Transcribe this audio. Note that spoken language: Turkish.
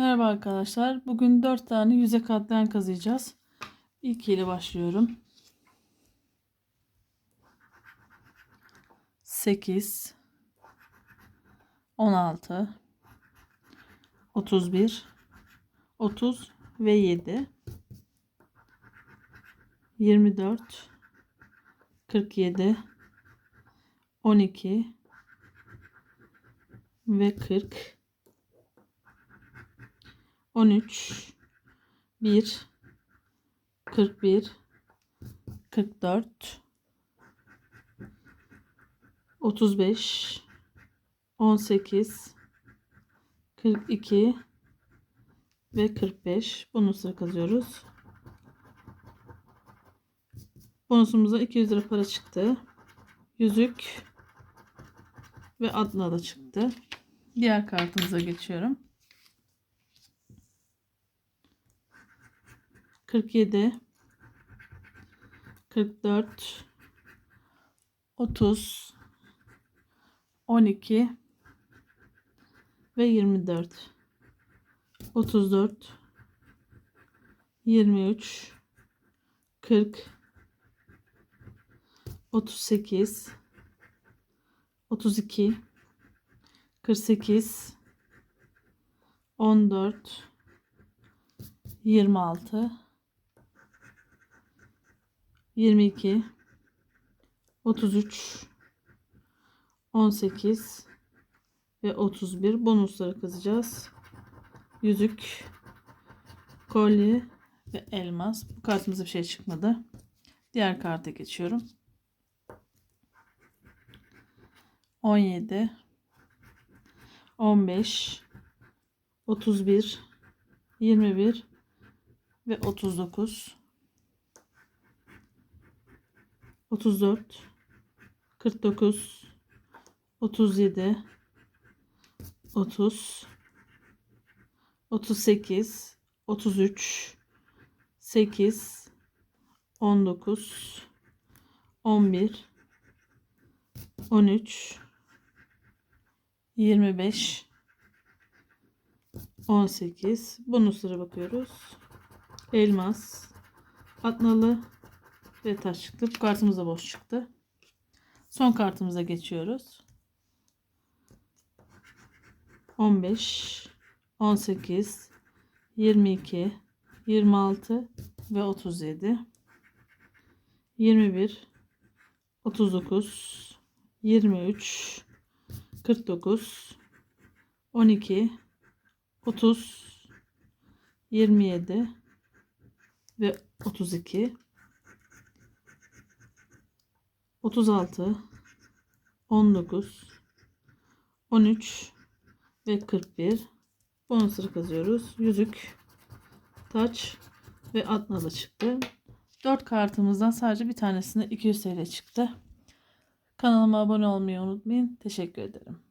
Merhaba arkadaşlar. Bugün 4 tane yüzey katlayan kazıyacağız. İlk ile başlıyorum. 8 16 31 30 ve 7 24 47 12 ve 40 13 1 41 44 35 18 42 ve 45 bonusla kazıyoruz. Bonusumuza 200 lira para çıktı. Yüzük ve adına da çıktı. Diğer kartımıza geçiyorum. 47 44 30 12 ve 24 34 23 40 38 32 48 14 26 22 33 18 ve 31 bonusları kazacağız. Yüzük, kolye ve elmas. Bu kartımıza bir şey çıkmadı. Diğer karta geçiyorum. 17 15 31 21 ve 39 34 49 37 30 38 33 8 19 11 13 25 18 bonuslara bakıyoruz. Elmas, atnalı ve taş çıktı. Bu kartımız da boş çıktı. Son kartımıza geçiyoruz. 15 18 22 26 ve 37 21 39 23 49 12 30 27 ve 32 36 19 13 ve 41 bonusları kazıyoruz. Yüzük, taç ve atnalı çıktı. 4 kartımızdan sadece bir tanesinde 200 TL çıktı. Kanalıma abone olmayı unutmayın. Teşekkür ederim.